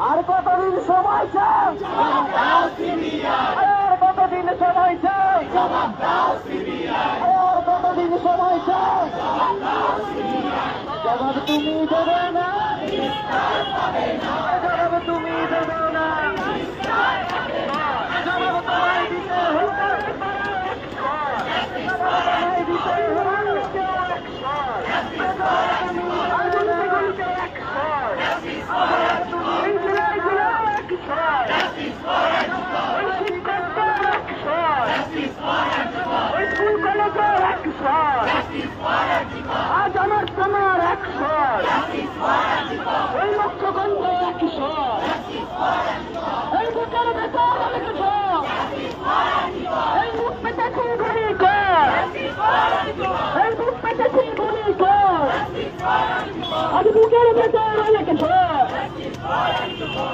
আর কতদিন সময় চাও আর কতদিন সময় চাও আর কতদিন সময় চাই? কলেজে একশো আজ আমার তোমার একশো ওই লক্ষ্যগঞ্জ একশো এই বুকের ভেতর একশো এই এই মুখ পেতেছি গুলি কর।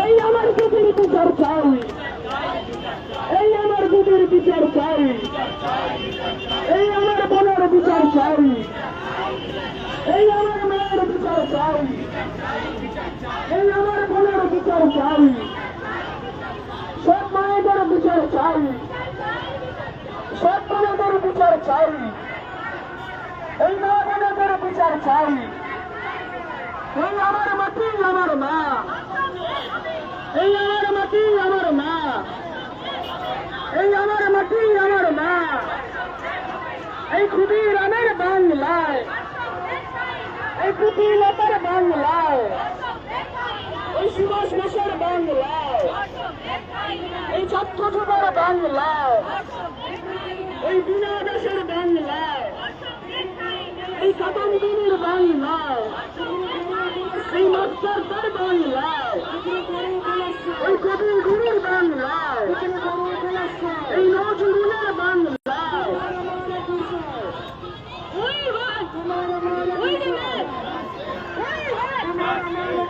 এই আমার বুকের বিচার চাই এই আমার বুকের বিচার চাই এই আমার বোনের বিচার চাই এই আমার মেয়ের বিচার চাই এই আমার বোনের বিচার চাই সব মায়েদের বিচার চাই সব বোনেদের বিচার চাই এই মা বোনেদের বিচার চাই এই আমার মাটি আমার মা এই আমার মাটি আমার মা এই আমার মাটি আমার মা এই খুবই রামের বাংলায়, এই পুঁথি লতার বাংলায়, এই সুভাষ ঘোষের বাংলায়, এই ছাত্র যুবর বাংলায়, এই বিনা দেশের বাংলায়, এই কাদম দিনের বাংলায়, এই মাস্টারদের বাংলায়, এই কবি গুরুর বাংলায় এই নজরুলের বাংলায় ওই ভাই ওই রে ভাই ওই ভাই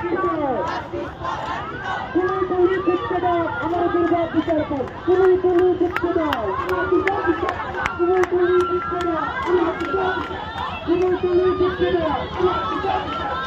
কিশোর তুমি শিখতে দাও আমার দুর্গা বিচার কর তুমি তুমি শিখতে দাও তুমি তুমি শিখতে দাও তুমি তুমি শিখতে দাও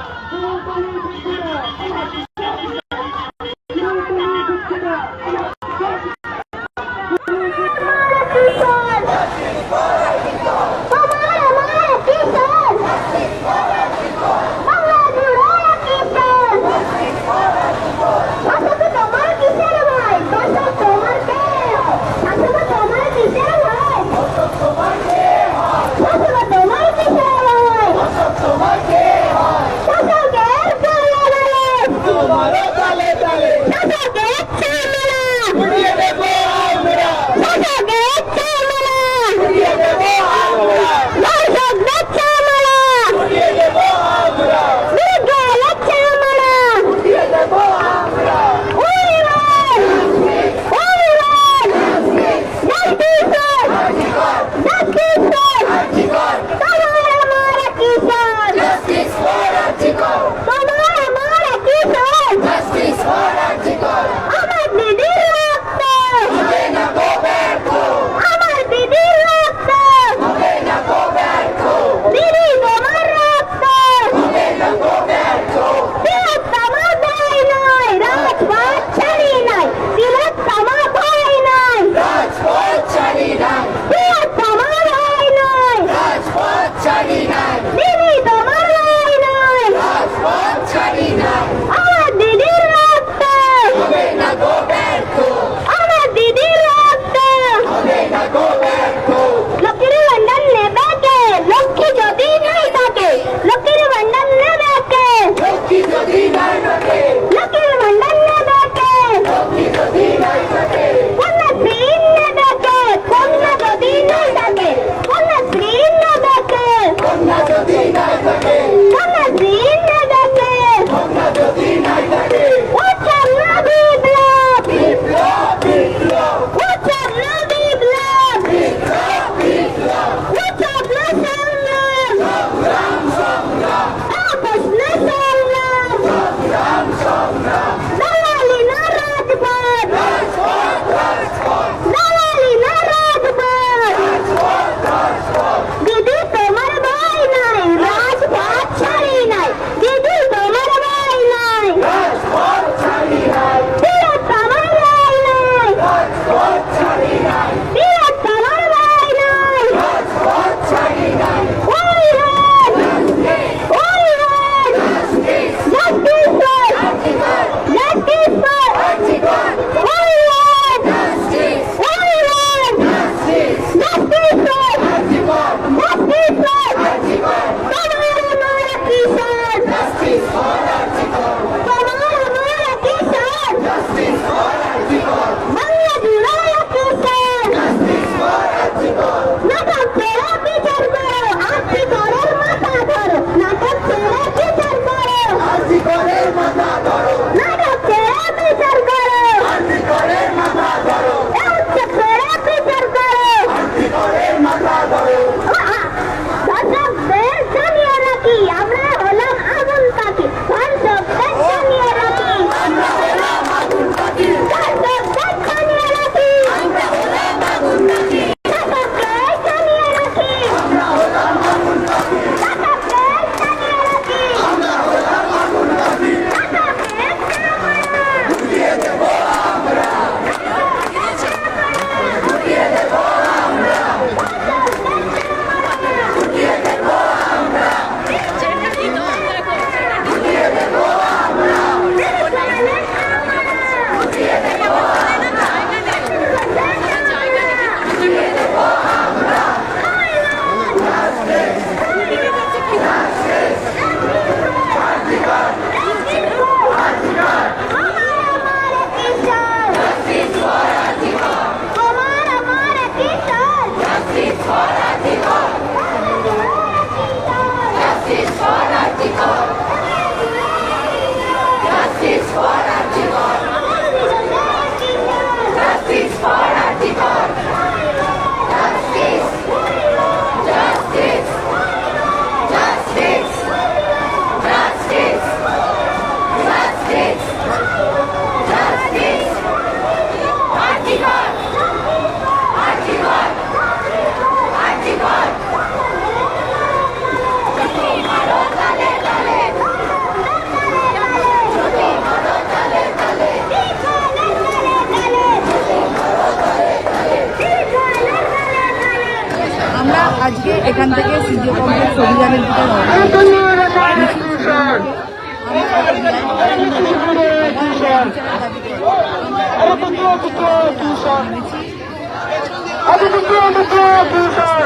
এদিকে গিয়ে লিখে বি স্যার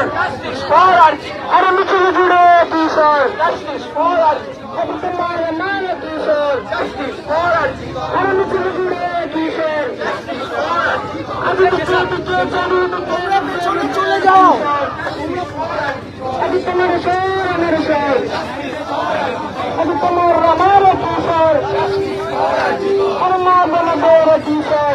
ফর আর আর নিচে জুড়ে বি স্যার জাস্টিস ফর আর এদিকে মারে নাম বি স্যার জাস্টিস ফর জুড়ে বি স্যার জাস্টিস ফর আর মা বলে বলে স্যার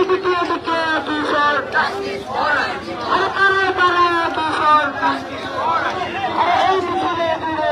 আরে কারে কারে কিশোর আরে এই মিছিলে দূরে